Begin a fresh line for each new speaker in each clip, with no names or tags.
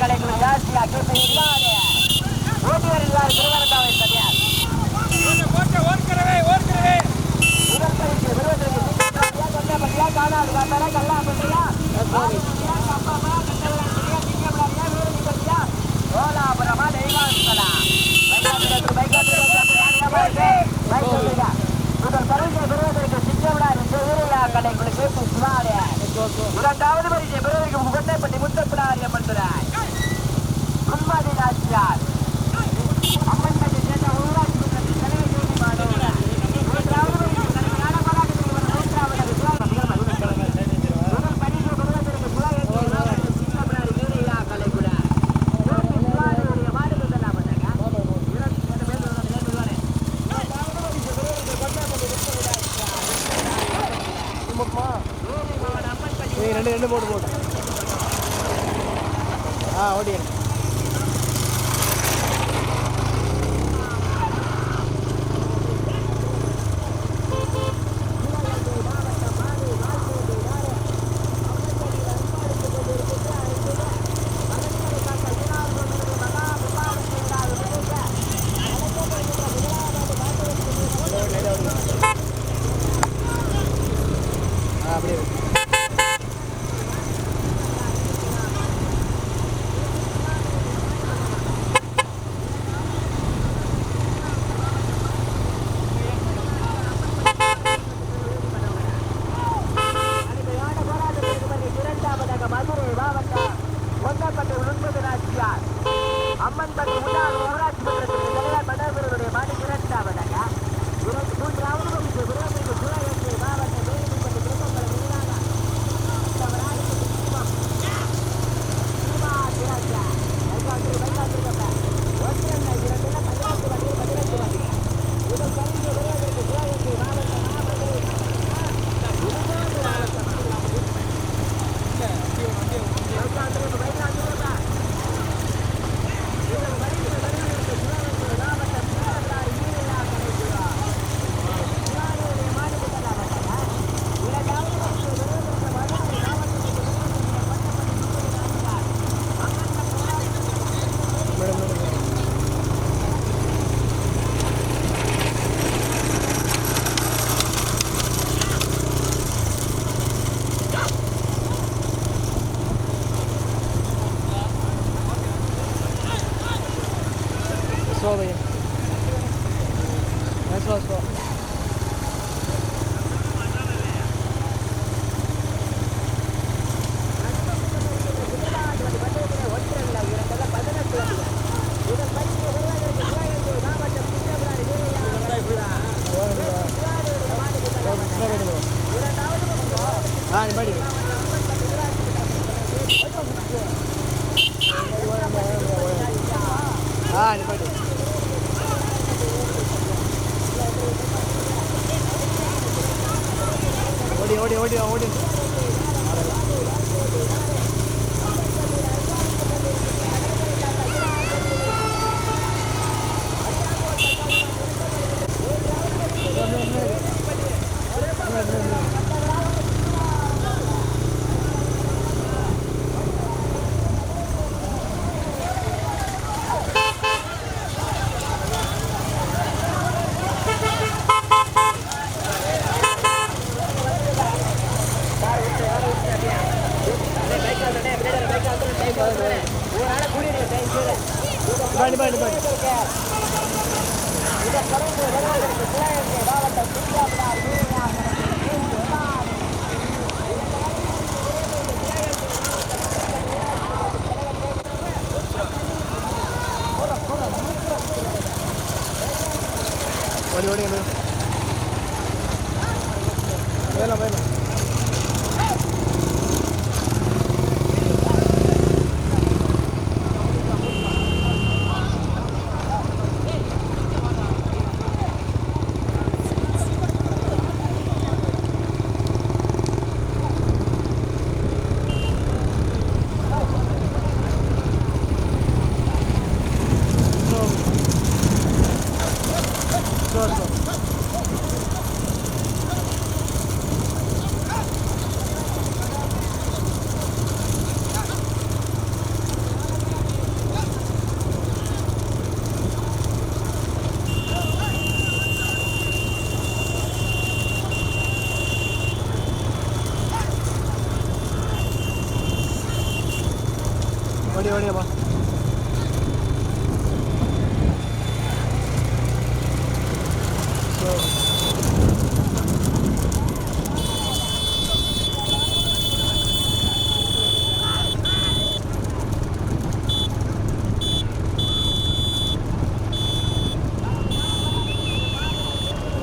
ಕಡೆಗಳು ಜಾಸ್ತಿ ಆಕೇತ ಇದ್ದಾರೆ ಓಟುವರಿದ್ದಾರೆ ಗುರುವಾರದಾವ ಇರ್ತದೆ ಕಾಣಾದು ಬರ್ತಾರೆ ಕಲ್ಲ ಬರ್ತೀಯಾ இரண்டாவது பரிசை பெறுவதற்கு
முகத்தைப்பட்டி முத்தப்படாரியம்மன் estagiário. പരിപാടിയാണ്. വേണം വേണം.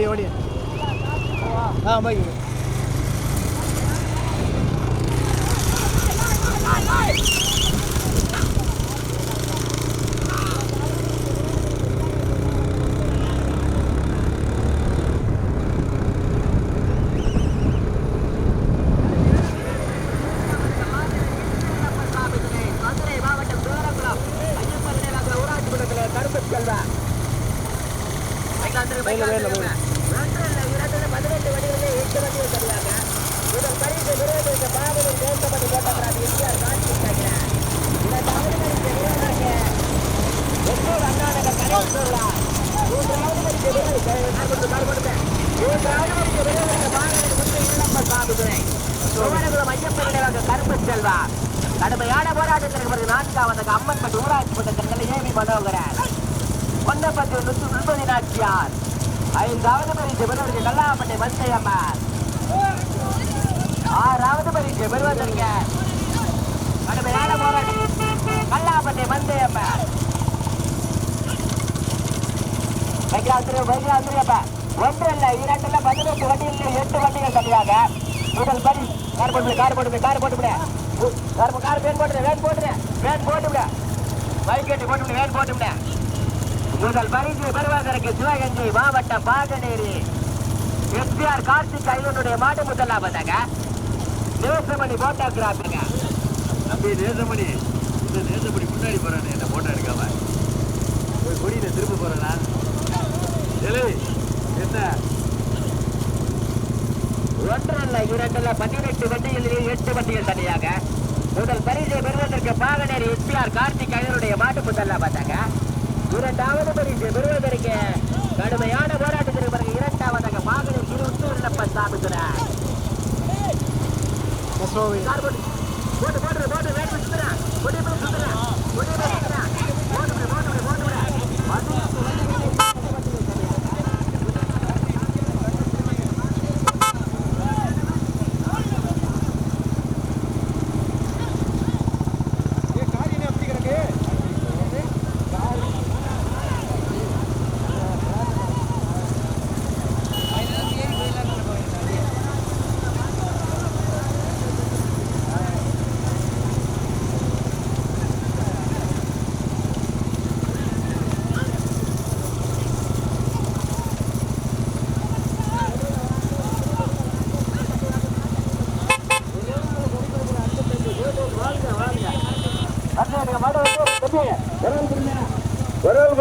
ஓடி ஓடி.
ஆ பைக்
மதுரை மாவட்டம் தூரங்குளம் ஐயப்பன் நகர ஊராட்சி மன்றத்தில் கருப்பு செல்வா
வேல, வேல, வேல.
பதினெட்டு வண்டிகளிலே எட்டு வண்டிகள் சரியாக முதல் பரிசு விருதுக்கு பாவூர் தேசப்படி கோட்டப்படாது எம்ஜிஆர் காட்சி இருக்கிறார் இரண்டாவது பரிசு விருதாக எண்ணூர் அண்ணாநகர் கணேஷ் சொல்லா மூன்றாவது பரிசு விருது கார்பட்டு கார்பட்டு மூன்றாவது பரிசு விருதுக்கு பாவூர் முத்து இளம்ப சாமிதுரை சுவனகுளம் ஐயப்பன் நினைவாக கருப்பு செல்வா கடுமையான போராட்டத்திற்கு பிறகு நான்காவதாக அம்மன் பட்டு ஊராட்சி மன்றத்தில் ஏவி மனோகரன் கொண்டப்பட்டு நுத்து முப்பது நாச்சியார் ஐந்தாவது பரிசு பெறுவதற்கு கல்லாப்பட்டை மந்தையம்மன் ஆறாவது வந்துருங்க பெறுவதற்கு கடுமையான போராட்டம் கல்லாப்பட்டை மந்தையம்மன் வைக்கிறாத்திரி வைக்கிறாத்திரியப்ப ஒன்று இல்லை இரண்டு இல்லை பதினெட்டு வண்டிகள் எட்டு வண்டிகள் தனியாக முதல் படி கார் போட்டு கார் போட்டு கார் போட்டு விட கார் கார் வேன் போட்டு வேன் போட்டு வேன் போட்டு விட பைக் கட்டி போட்டு வேன் போட்டு விட முதல் பரிசு பெறுவதற்கு சிவகங்கை மாவட்டம் பாகநேரி எஸ்பிஆர் கார்த்திக் ஐலனுடைய மாடு முதலாவதாக நேசமணி போட்டோகிராஃபிங்க.
தம்பி நேசமணி இந்த நேசமணி முன்னாடி போறானே என்ன போட்டோ எடுக்காம. போய் கொடியில திரும்ப போறேனா? ஏலே என்ன?
ஒன்றல்ல இரண்டல்ல பதினெட்டு வண்டிகளிலே எட்டு வண்டிகள் தனியாக. முதல் பரிசை பெறுவதற்கு பாகனேரி எஸ்பிஆர் கார்த்திக் ஐலனுடைய மாட்டு முதலாவதாக இரண்டாவது பரிசு பெறுவதற்கு கடுமையான போராட்டத்திற்கு பிறகு இரண்டாவதாக பாகனேரி திரு உத்தூர்லப்ப சாமித்துறை
பஸ்ஸோவி
கார் போட்டு போட்டு போட்டு போட்டு வேட்டு சுத்துறா கொடி போய் சுத்துறா கொடி போய்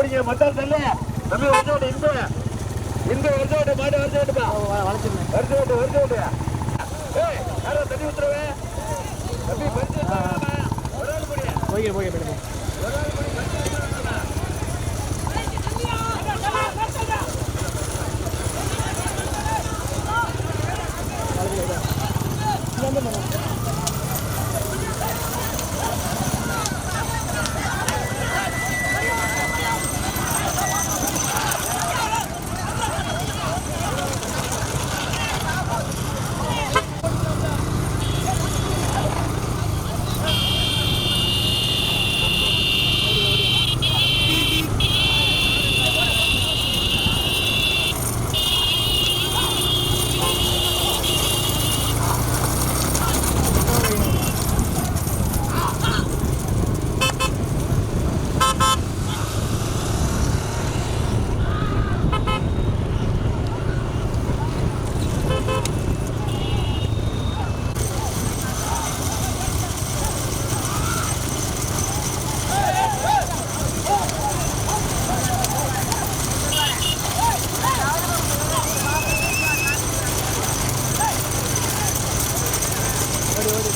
பிடிங்க மட்டார் தள்ளு தம்பி வருஷோட்டு இந்த இந்த வருஷோட்டு மாட்டு வருஷோட்டுப்பா
வளைச்சிருந்தேன்
வருஷோட்டு வருஷோட்டு ஏய் யாரோ தண்ணி ஊத்துறவே தம்பி பரிசு வரவல் பிடிங்க
போய்க்கிறேன்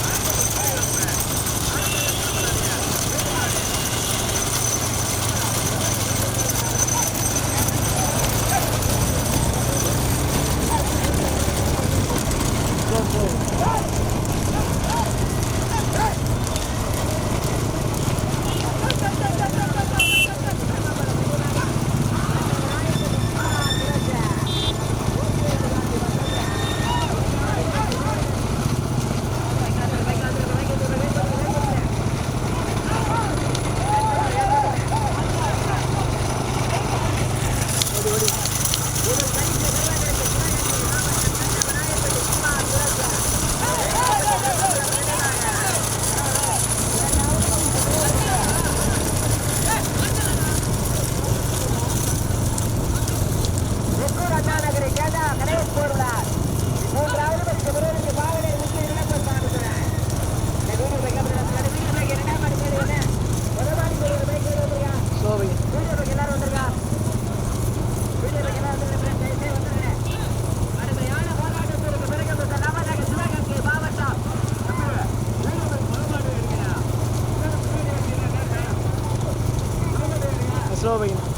Wow. over here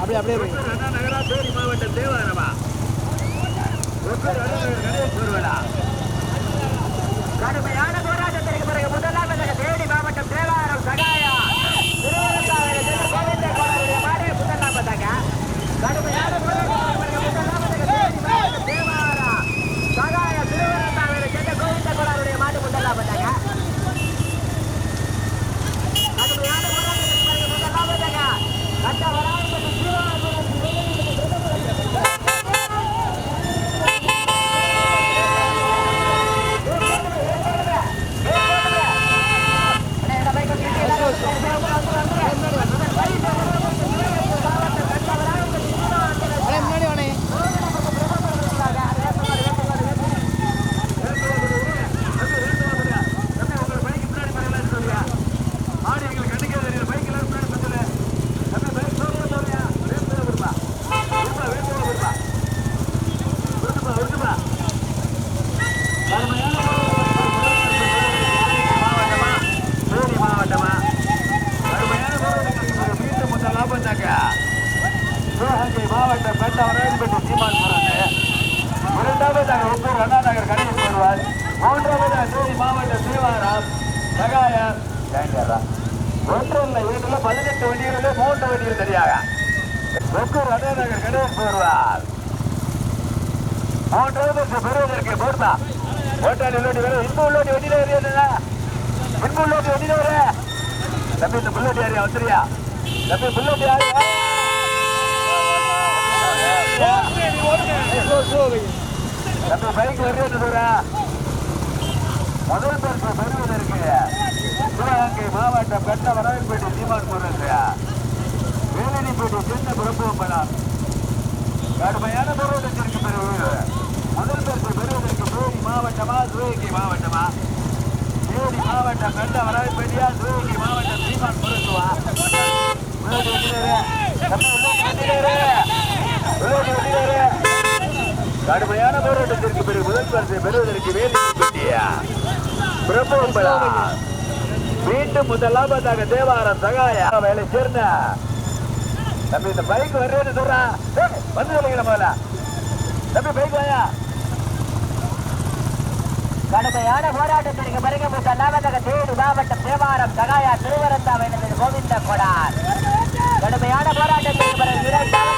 அப்படியே அப்படியே
நகரா தேனி மாவட்டம் தேவாரமா
கடுமையான போராட்டத்திற்கு பிறகு முதலாவதாக தேனி மாவட்டம் தேவாரம் சகாய திருவனந்தாவரம் செல்ல கோவிந்த கோடாவுடைய மாடு முதலாவதாக கடுமையான போராட்டத்திற்கு பிறகு முதலாவதாக தேனி மாவட்டம் தேவாரம் சகாயா திருவனந்தாவரம் செல்ல கோவிந்த கோடாவுடைய மாடு முதலாவதாக கடுமையான போராட்டத்திற்கு பிறகு முதலாவதாக கட்ட வராமல் சிவாபுரம்
அண்ணே முன்னாடி வானே
மாவட்டம் பெட்டவராயன்பட்டி சீமான் போறது இரண்டாவதாக ஒவ்வொரு அண்ணா நகர் கணேஷ் வருவார் மூன்றாவதாக தேனி மாவட்டம் தேவாரம் சகாயம் ஜெயங்கரா ஒன்று இல்லை இரண்டுல பதினெட்டு வண்டிகளில் மூன்று வண்டிகள் சரியாக ஒவ்வொரு அண்ணா நகர் மூன்றாவது பெறுவதற்கு பொறுத்தா ஓட்டாளி உள்ளோட்டி வர இன்பு உள்ளோட்டி வண்டியில வரையா இன்பு உள்ளோட்டி வண்டியில வர தம்பி இந்த புல்லோட்டி யாரியா வந்துறியா தம்பி புல்லோட்டி யாரியா
ஸ்லோ
பைக் வருது முதல் பரிசு பெறுவதற்கு சிவகங்கை மாவட்டம் கட்ட வரவேற்பேட்டை சீமான் போறது வேலனிப்பேட்டை சின்ன பிரபுவம்பலம் கடுமையான போராட்டத்திற்கு பிறகு முதல் பரிசு பெறுவதற்கு தேனி மாவட்டமா துவக்கி மாவட்டமா? தேனி மாவட்டம் கட்ட வரவேற்பேட்டியா துவக்கி மாவட்டம் சீமான் பொருத்துவா? கடுமையான போராட்டத்திற்கு பிறகு முதல் பரிசை பெறுவதற்கு வேலை பெட்டியா பிரபோம்பலா மீண்டும் முதலாவதாக தேவாரம் சகாய வேலை சேர்ந்த தம்பி இந்த பைக் வர்றேன்னு சொல்றா. வந்து சொல்லுங்க முதல்ல. தம்பி பைக் வாயா?
கடுமையான போராட்டத்திற்கு பிறகு நாமதக தேனி மாவட்டம் தேவாரம் சகாயா திருவரந்தாவை கோவிந்த கொடார். கடுமையான போராட்டத்திற்கு பிறகு இரண்டாவது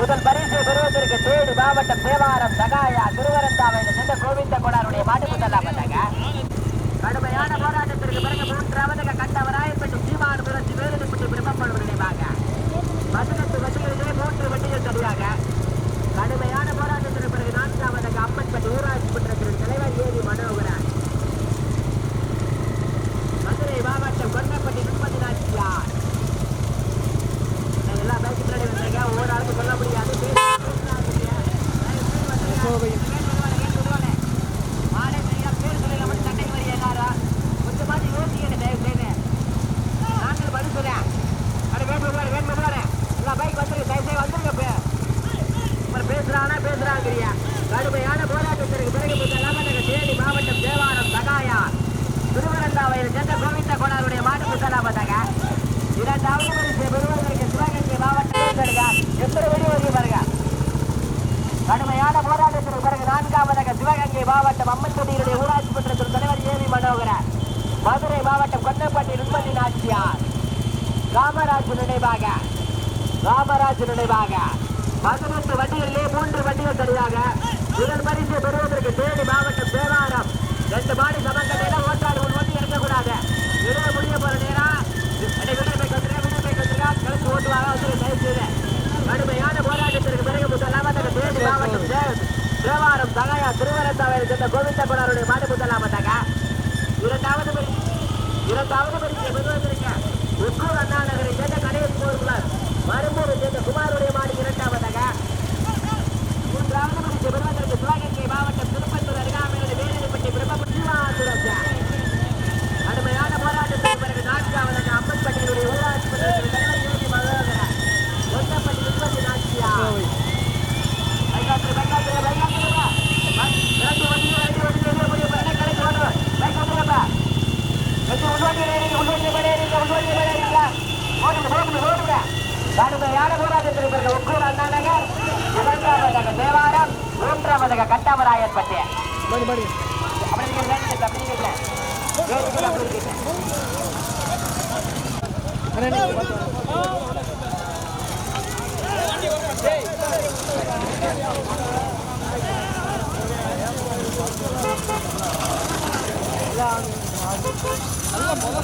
முதல் பரி பெறுவதற்கு பெறுவதற்கு மாவட்டம் தேவாரம் சகாயா திருவரந்தாவையில் சென்ற கோவிந்த கோடாருடைய மாட்டு முதலாமதாக கடுமையான போராட்டத்திற்கு பிறகு மூன்றாவது கண்டவராயப்பட்டு சீமான் புரட்சி வேலுப்பட்டு பிரம்மப்படும் நினைவாக பதினெட்டு வண்டிகளிலே மூன்று வண்டிகள் சரியாக கடுமையான போராட்டத்திற்கு பிறகு நான்காவதாக அம்மன்பட்டி ஊராட்சி மன்றத்தின் தலைவர் ஏவி மனோகரன் மதுரை மாவட்டம் கொண்டப்பட்டி முப்பது நாச்சியார் எல்லா பேச்சு பின்னாடி வந்திருக்கேன் ஒவ்வொரு ஆளுக்கும் சொல்ல முடியாது
கோவையில்
மாடே சரியா பேர் சொல்லல மட்டும் சண்டைக்கு வரி எல்லாரும் கொஞ்சமாவது யோசிக்கணும் தயவு செய்து நாங்கள் பதில் சொல்றேன் அட வேணும் போறேன் வேணும் போறேன் எல்லா பைக் வந்துருக்கு தயவு செய்து வந்துருங்க இப்போ அப்புறம் பேசுறானா கடுமையான போராட்டத்திற்கு பிறகு முதலாக தேனி மாவட்டம் தேவாரம் சகாயா திருவனந்தாவையில் சென்ற கோவிந்த கோணாருடைய மாட்டு புத்தலாமதாக இரண்டாவது பரிசு பெறுவதற்கு சிவகங்கை மாவட்டம் எத்தனை வெடி வருகை பாருங்க. கடுமையான போராட்டத்திற்கு பிறகு நான்காவதாக சிவகங்கை மாவட்டம் அம்மன்பட்டியினுடைய ஊராட்சி மன்றத்தின் தலைவர் ஏவி மனோகரன் மதுரை மாவட்டம் கொன்னப்பட்டி நிர்மதி நாச்சியார். காமராஜ் நினைவாக காமராஜ் நினைவாக. பதினெட்டு வண்டிகளிலே மூன்று வண்டிகள் சரியாக. முதல் பரிசு பெறுவதற்கு தேனி மாவட்டம் தேவாரம். ரெண்டு மாடி சமங்கடையில ஓட்டாடு ஒரு வண்டி எடுக்கக்கூடாது. இடையே முடிய போற நேரம் என்னை விட போய் கத்துறேன் விட போய் கத்துறா கழிச்சு ஓட்டுவாங்க வந்து தயவு செய்து. கடுமையான போராட்டத்திற்கு பிறகு முதலாவதாக தேனி மாவட்டம் தேவாரம் தகையா திருவரத்தாவையில் சேர்ந்த கோவிந்தகுணருடைய மாடு முதலாவதாக இரண்டாவது பரிசு. இரண்டாவது பரிசு பெறுவதற்கு உக்கூர் அண்ணா நகரை சேர்ந்த கணேஷ் போர்குமார் மரும்பூரை சேர்ந்த குமாருடைய மாடு இரண்டாவதாக மூன்றாவது பரிசு பெறுவதற்கு சிவகங்கை மாவட்டம் திருப்பத்தூர் அருகாமையில் வேலப்பட்டி பிரம்மபுரா கடுமையான போராட்டத்திற்கு பிறகு நான்காவதாக அம்மன்பட்டியினுடைய ஊராட்சி மன்றத்தின் தலைவர் யோகி மகோதரன் ஒட்டப்பட்டி நிர்மதி நாச்சியா கடுமையான போராட்டத்திற்கு பிறகு உக்கூர் அண்ணா நகர் இரண்டாவதாக தேவாரம் மூன்றாம் கட்டாமராயன்பட்டி
மணி மணி
அப்படி நீங்க வேண்டியது அப்படி இருக்கல வேண்டியது அப்படி இருக்கல
அண்ணா நீங்கள் பார்த்து